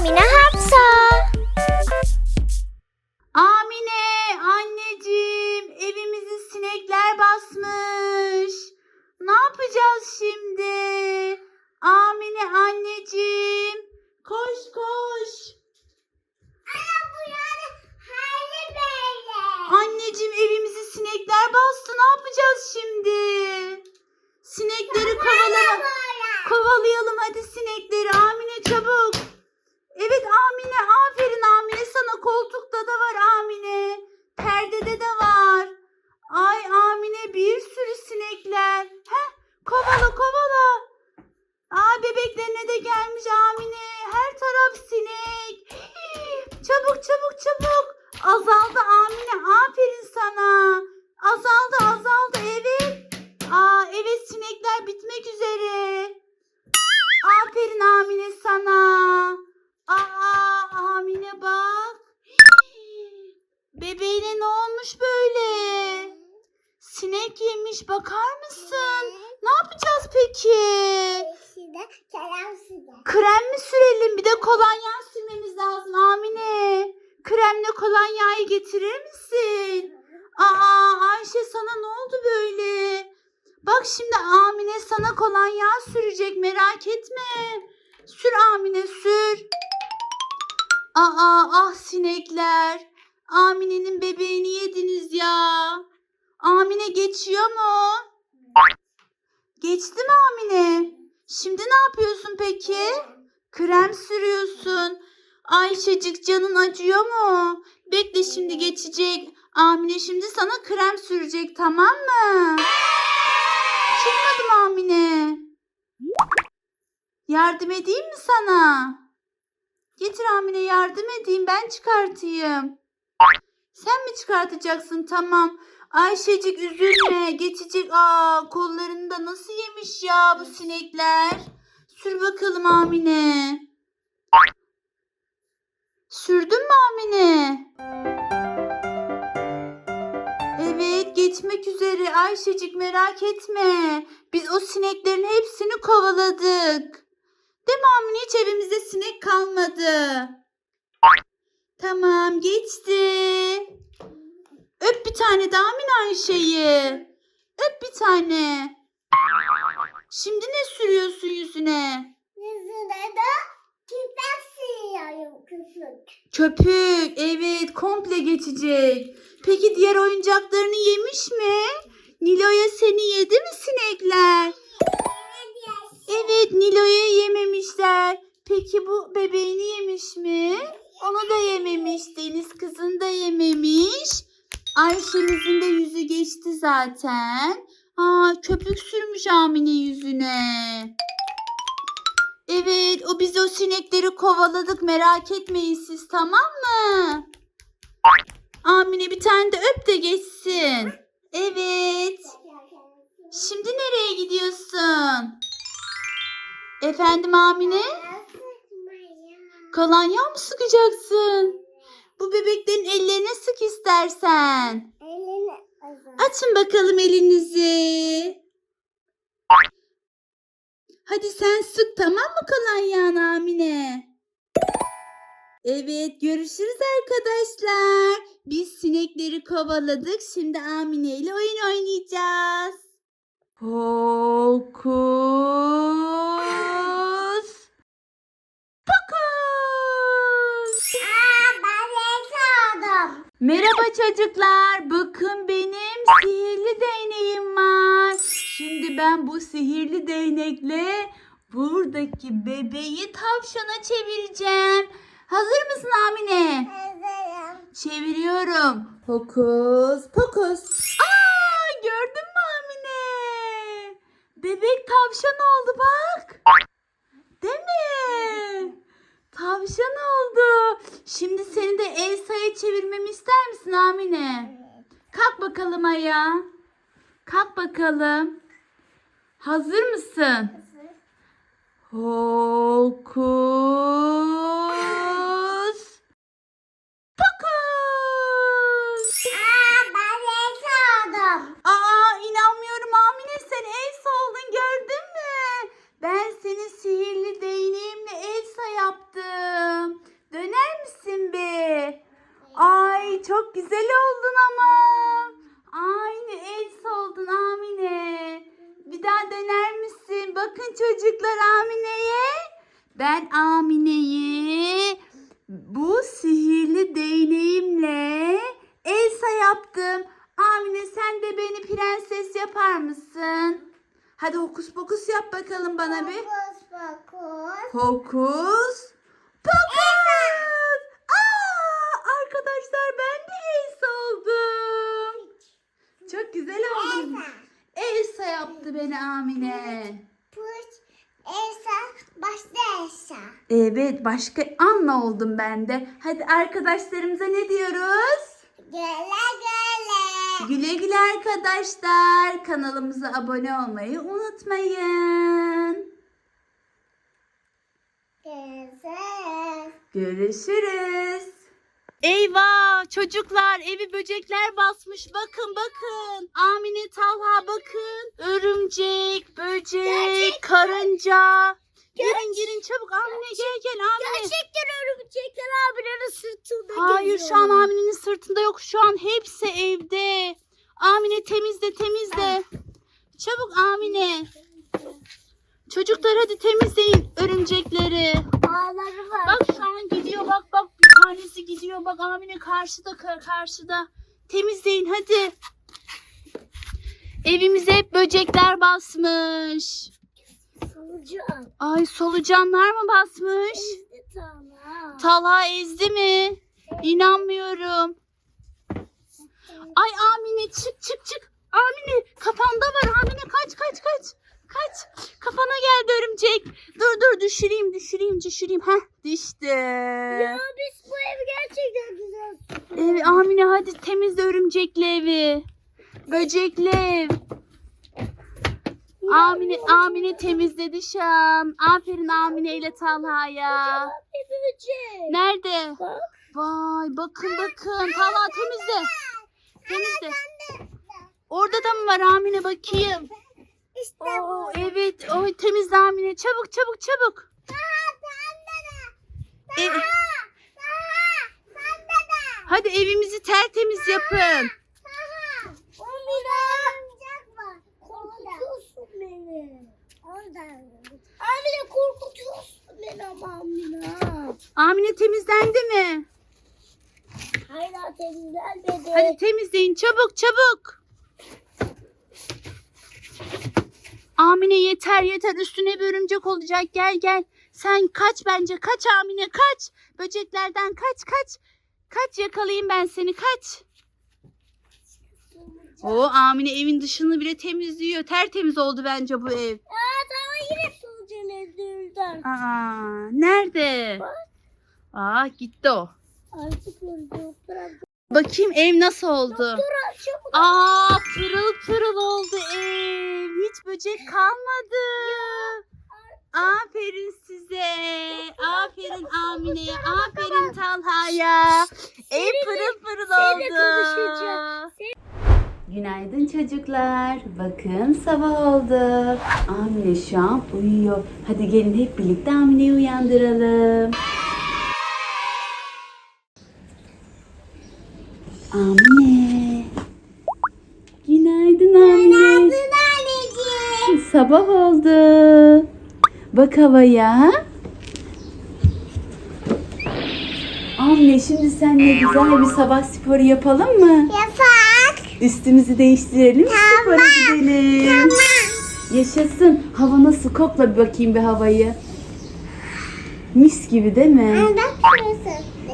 Amine Hafsa. Amine, anneciğim, evimizi sinekler basmış. Ne yapacağız şimdi? Amine anneciğim, koş koş. Anneciğim evimizi sinekler bastı. Ne yapacağız şimdi? Sinekleri kovalama. Kovalayalım hadi sinekleri. Amine çabuk. Evet Amine aferin Amine sana koltukta da var Amine. Perdede de var. Ay Amine bir sürü sinekler. Heh kovala kovala. Aa bebeklerine de gelmiş Amine. Her taraf sinek. Çabuk çabuk çabuk. Azaldı Amine peki? Krem mi sürelim? Bir de kolonya sürmemiz lazım Amine. Kremle kolonyayı getirir misin? Aa Ayşe sana ne oldu böyle? Bak şimdi Amine sana kolonya sürecek merak etme. Sür Amine sür. Aa ah sinekler. Amine'nin bebeğini yediniz ya. Amine geçiyor mu? Geçti mi Amine? Şimdi ne yapıyorsun peki? Krem sürüyorsun. Ayşecik canın acıyor mu? Bekle şimdi geçecek. Amine şimdi sana krem sürecek tamam mı? Çıkmadı mı Amine? Yardım edeyim mi sana? Getir Amine yardım edeyim ben çıkartayım. Sen mi çıkartacaksın? Tamam. Ayşecik üzülme. Geçecek. Aa kollarını da nasıl yemiş ya bu sinekler. Sür bakalım Amine. Sürdün mü Amine? Evet geçmek üzere Ayşecik merak etme. Biz o sineklerin hepsini kovaladık. Değil mi Amine hiç evimizde sinek kalmadı. Tamam geçti. Öp bir tane daha Amine Ayşe'yi. Öp bir tane. Şimdi ne sürüyorsun yüzüne? Köpük. Evet komple geçecek. Peki diğer oyuncaklarını yemiş mi? Nilo'ya seni yedi mi sinekler? Evet Nilo'ya yememişler. Peki bu bebeğini yemiş mi? Onu da yememiş. Deniz kızını da yememiş. Ayşemizin de yüzü geçti zaten. Aa köpük sürmüş Amine yüzüne. Evet o biz o sinekleri kovaladık merak etmeyin siz tamam mı? Amine bir tane de öp de geçsin. Evet. Şimdi nereye gidiyorsun? Efendim Amine? Kolonya mı sıkacaksın? Bu bebeklerin ellerine sık istersen. Açın bakalım elinizi. Hadi sen sık tamam mı kolonyanı Amine? Evet görüşürüz arkadaşlar. Biz sinekleri kovaladık. Şimdi Amine ile oyun oynayacağız. Fokus. Çocuklar. Bakın benim sihirli değneğim var. Şimdi ben bu sihirli değnekle buradaki bebeği tavşana çevireceğim. Hazır mısın Amine? Çeviriyorum. Fokus pokus. Aa gördün mü Amine? Bebek tavşan oldu bak. Değil mi? Tavşan oldu. Şimdi seni de Elsa'ya çevirmemi ister misin Amine? Kalk bakalım ayağa. Kalk bakalım. Hazır mısın? Hokus. Çok güzel oldun ama. Aynı Elsa oldun Amine. Bir daha döner misin? Bakın çocuklar Amine'ye. Ben Amine'yi bu sihirli değneğimle Elsa yaptım. Amine sen de beni prenses yapar mısın? Hadi hokus pokus yap bakalım bana bir. Hokus pokus. Hokus güzel oldum. Elsa. Elsa yaptı beni Amine. Puş. Elsa. Başta Elsa. Evet başka Anna oldum ben de. Hadi arkadaşlarımıza ne diyoruz? Göle göle. Güle güle arkadaşlar. Kanalımıza abone olmayı unutmayın. Görüşürüz. Görüşürüz. Eyvah çocuklar evi böcekler basmış. Bakın bakın. Amine Talha bakın. Örümcek, böcek, karınca. Girin girin çabuk Amine gel gel Amine. Gerçekten örümcekler abilerin sırtında Hayır şu an Amine'nin sırtında yok. Şu an hepsi evde. Amine temizle temizle. Çabuk Amine. Çocuklar hadi temizleyin örümcekleri. Ağları var. Bak şu an gidiyor bak bak bir tanesi gidiyor. Bak Amine karşıda kar- karşıda. Temizleyin hadi. Evimize hep böcekler basmış. Solucan. Ay solucanlar mı basmış? Ezdi tamam. Talha ezdi mi? İnanmıyorum. Ay Amine çık çık çık. Amine kafanda var Amine kaç kaç kaç. Kaç. Kafana geldi örümcek. Dur dur düşüreyim düşüreyim düşüreyim. Heh düştü. Ya biz bu evi gerçekten güzel Evet Amine hadi temizle örümcekli evi. Böcekli ev. Amine, Amine temizledi şu an. Aferin Amine ile Talha'ya. Nerede? Bak. Vay bakın bakın. Talha temizle. Temizle. Orada da mı var Amine bakayım. Oo, evet. Oy temizle Amine. Çabuk çabuk çabuk. E, hadi evimizi tertemiz yapın. Korkutuyorsun beni. Oradan. Amine korkutuyorsun beni ama Amine. Amine temizlendi mi? Hala temizlenmedi. Hadi temizleyin çabuk çabuk. Amine yeter yeter üstüne bir örümcek olacak gel gel. Sen kaç bence kaç Amine kaç. Böceklerden kaç kaç. Kaç yakalayayım ben seni kaç. O Amine evin dışını bile temizliyor. Tertemiz oldu bence bu ev. Aa tamam yine solucan ezdirden. Aa, nerede? Bak. Aa gitti o. Artık öldü. Bakayım ev nasıl oldu? Aa pırıl pırıl oldu ev. Hiç böcek kalmadı. Aferin size. Aferin Amine'ye. Aferin Talha'ya. Ev pırıl pırıl oldu. Günaydın çocuklar. Bakın sabah oldu. Amine şu an uyuyor. Hadi gelin hep birlikte Amine'yi uyandıralım. Amine. Günaydın Amine. anneciğim. Sabah oldu. Bak havaya. Anne şimdi seninle güzel bir sabah sporu yapalım mı? Yapak. Üstümüzü değiştirelim spora gidelim. Tamam. Yaşasın. Hava nasıl? Kokla bir bakayım bir havayı. Mis gibi değil mi?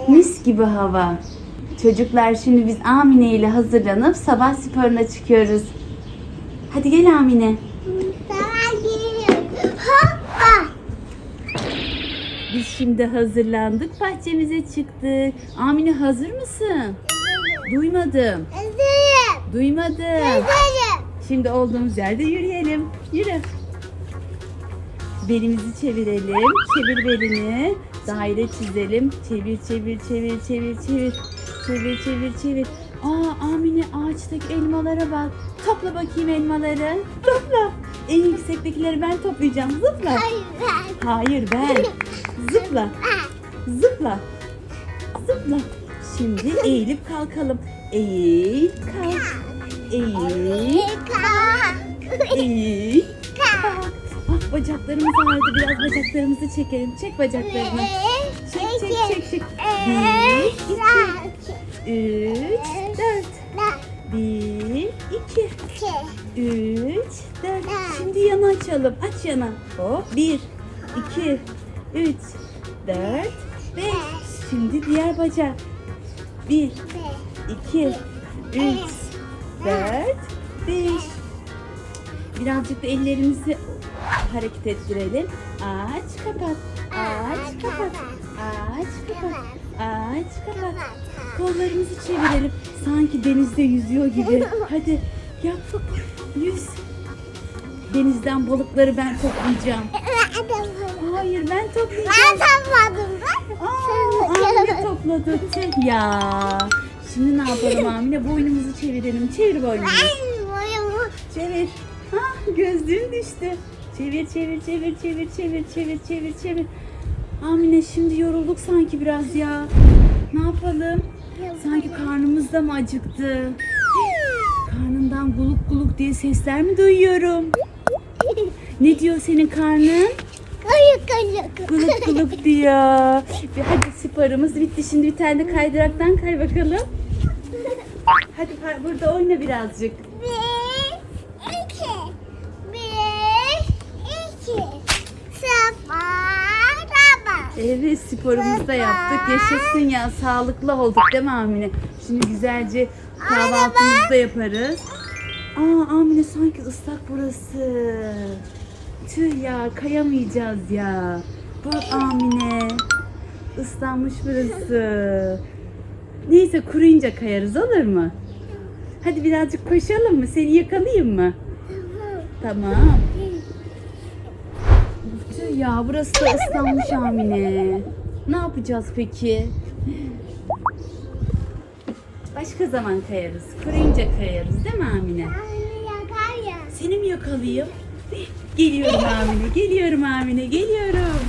Mis gibi hava. Çocuklar şimdi biz Amine ile hazırlanıp sabah sporuna çıkıyoruz. Hadi gel Amine. Tamam geliyorum. Hoppa. Biz şimdi hazırlandık, bahçemize çıktık. Amine hazır mısın? Duymadım. Hazırım. Duymadım. Hazırım. Şimdi olduğumuz yerde yürüyelim. Yürü. Belimizi çevirelim. Çevir belini. Daire çizelim. Çevir, çevir, çevir, çevir, çevir. Çevir, çevir, çevir. Aa Amine ağaçtaki elmalara bak. Topla bakayım elmaları. Topla. En yüksektekileri ben toplayacağım. Zıpla. Hayır ben. Hayır ben. Zıpla. Zıpla. Zıpla. Şimdi eğilip kalkalım. Eğil kalk. Eğil Kalk. eğil kalk. Bak Bacaklarımız ağrıdı. Biraz bacaklarımızı çekelim. Çek bacaklarını. Çek çek çek çek. Bir, iki, üç, dört. Bir, iki, üç, dört. Şimdi yana açalım. Aç yana. Hop. Bir, iki, üç, dört, beş. Şimdi diğer bacak. Bir, iki, üç, dört, beş. Birazcık da ellerimizi hareket ettirelim. Aç, kapat. Aç, kapat. Aç, kapat. Aç, kapat. Kollarımızı çevirelim. Sanki denizde yüzüyor gibi. Hadi yap yüz. Denizden balıkları ben toplayacağım. Hayır ben toplayacağım. Ben ben. Aa, Amine topladı. Tüh ya. Şimdi ne yapalım Amine? Boynumuzu çevirelim. Çevir boynumuzu. Ben boyumu Çevir. Ha gözlüğün düştü. Çevir çevir çevir çevir çevir çevir çevir çevir. Amine şimdi yorulduk sanki biraz ya. Ne yapalım? Sanki karnımız da mı acıktı? Karnından guluk guluk diye sesler mi duyuyorum? Ne diyor senin karnın? kayık kayık. Guluk guluk diyor. Bir hadi sporumuz bitti. Şimdi bir tane de kaydıraktan kay bakalım. Hadi burada oyna birazcık. Bir, iki, bir, iki, sıfır, baba. Evet sporumuzu da yaptık. Yaşasın ya sağlıklı olduk değil mi Amine? Şimdi güzelce kahvaltımızı da yaparız. Aa Amine sanki ıslak burası. Tüh ya kayamayacağız ya. Bak Amine. Islanmış burası. Neyse kuruyunca kayarız olur mu? Hadi birazcık koşalım mı? Seni yakalayayım mı? Tamam. Tüh ya burası da ıslanmış Amine. Ne yapacağız peki? Başka zaman kayarız. Kuruyunca kayarız değil mi Amine? Seni mi yakalayayım? Geliyorum Amine, geliyorum Amine, geliyorum.